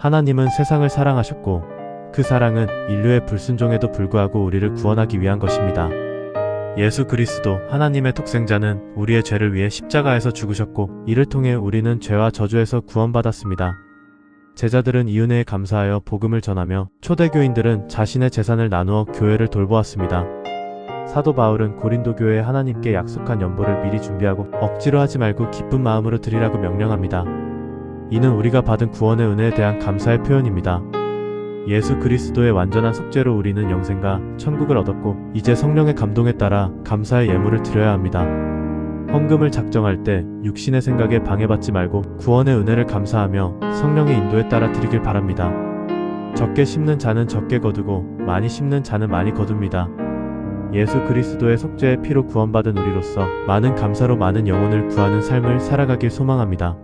하나님은 세상을 사랑하셨고 그 사랑은 인류의 불순종에도 불구하고 우리를 구원하기 위한 것입니다. 예수 그리스도 하나님의 독생자는 우리의 죄를 위해 십자가에서 죽으셨고 이를 통해 우리는 죄와 저주에서 구원받았습니다. 제자들은 이 은혜에 감사하여 복음을 전하며 초대교인들은 자신의 재산을 나누어 교회를 돌보았습니다. 사도 바울은 고린도 교회에 하나님께 약속한 연보를 미리 준비하고 억지로 하지 말고 기쁜 마음으로 드리라고 명령합니다. 이는 우리가 받은 구원의 은혜에 대한 감사의 표현입니다. 예수 그리스도의 완전한 속죄로 우리는 영생과 천국을 얻었고 이제 성령의 감동에 따라 감사의 예물을 드려야 합니다. 헌금을 작정할 때 육신의 생각에 방해받지 말고 구원의 은혜를 감사하며 성령의 인도에 따라 드리길 바랍니다. 적게 심는 자는 적게 거두고 많이 심는 자는 많이 거둡니다. 예수 그리스도의 속죄의 피로 구원받은 우리로서 많은 감사로 많은 영혼을 구하는 삶을 살아가길 소망합니다.